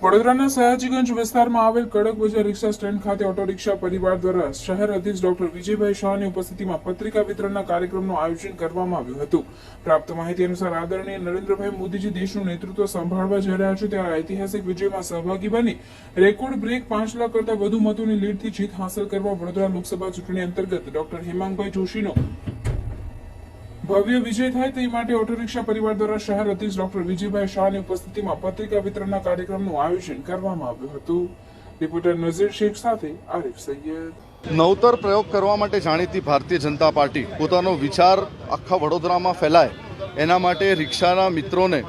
વડોદરાના સયાજીગંજ વિસ્તારમાં આવેલ કડક બજાર રિક્ષા સ્ટેન્ડ ખાતે ઓટો રિક્ષા પરિવાર દ્વારા શહેર અધ્યક્ષ ડોક્ટર વિજયભાઈ શાહની ઉપસ્થિતિમાં પત્રિકા વિતરણના કાર્યક્રમનું આયોજન કરવામાં આવ્યું હતું. પ્રાપ્ત માહિતી અનુસાર આદરણીય નરેન્દ્રભાઈ મોદીજી દેશનું નેતૃત્વ સંભાળવા જઈ રહ્યા છે. ત્યારે ઐતિહાસિક વિજયમાં સહભાગી બની રેકોર્ડ બ્રેક પાંચ લાખ કરતા વધુ મતોની લીડથી જીત હાંસલ કરવા વડોદરા લોકસભા ચૂંટણી અંતર્ગત ડોક્ટર હેમાંગભાઈ જોશીનો ભવ્ય વિજય થાય તે માટે ઓટો રિક્ષા પરિવાર દ્વારા શહેર અધ્યક્ષ ડોક્ટર વિજયભાઈ શાહની ઉપસ્થિતિમાં પત્રિકા વિતરણના કાર્યક્રમનું આયોજન કરવામાં આવ્યું હતું. રિપોર્ટર નઝીર શેખ સાથે આરિફ સૈયદ. નવતર પ્રયોગ કરવા માટે જાણીતી ભારતીય જનતા પાર્ટી પોતાનો વિચાર આખા વડોદરામાં ફેલાય એના માટે રિક્ષાના મિત્રોને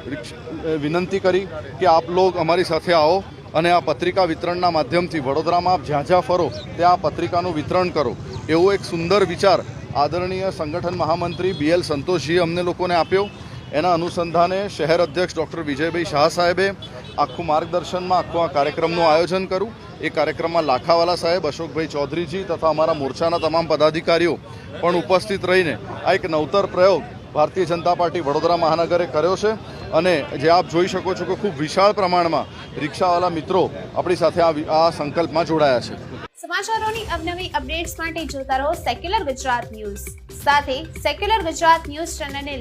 વિનંતી કરી કે આપ લોગ અમારી સાથે આવો અને આ પત્રિકા વિતરણના માધ્યમથી વડોદરામાં આપ જ્યાં જ્યાં ફરો ત્યાં આ પત્રિકાનું વિતરણ કરો. એવો એક સુંદર વિચાર આદરણીય સંગઠન મહામંત્રી બી એલ સંતોષજીએ અમને લોકોને આપ્યો. એના અનુસંધાને શહેર અધ્યક્ષ ડૉક્ટર વિજયભાઈ શાહ સાહેબે આખું માર્ગદર્શનમાં આખું આ કાર્યક્રમનું આયોજન કર્યું. એ કાર્યક્રમમાં લાખાવાલા સાહેબ, અશોકભાઈ ચૌધરીજી તથા અમારા મોરચાના તમામ પદાધિકારીઓ પણ ઉપસ્થિત રહીને આ એક નવતર પ્રયોગ ભારતીય જનતા પાર્ટી વડોદરા મહાનગરે કર્યો છે. અને જે આપ જોઈ શકો છો કે ખૂબ વિશાળ પ્રમાણમાં રિક્ષાવાળા મિત્રો આપણી સાથે આ સંકલ્પમાં જોડાયા છે. સમાચારોની અવનવી અપડેટ્સ માટે જોતા રહો સેક્યુલર ગુજરાત ન્યૂઝ સાથે સેક્યુલર ગુજરાત ન્યૂઝ ચેનલને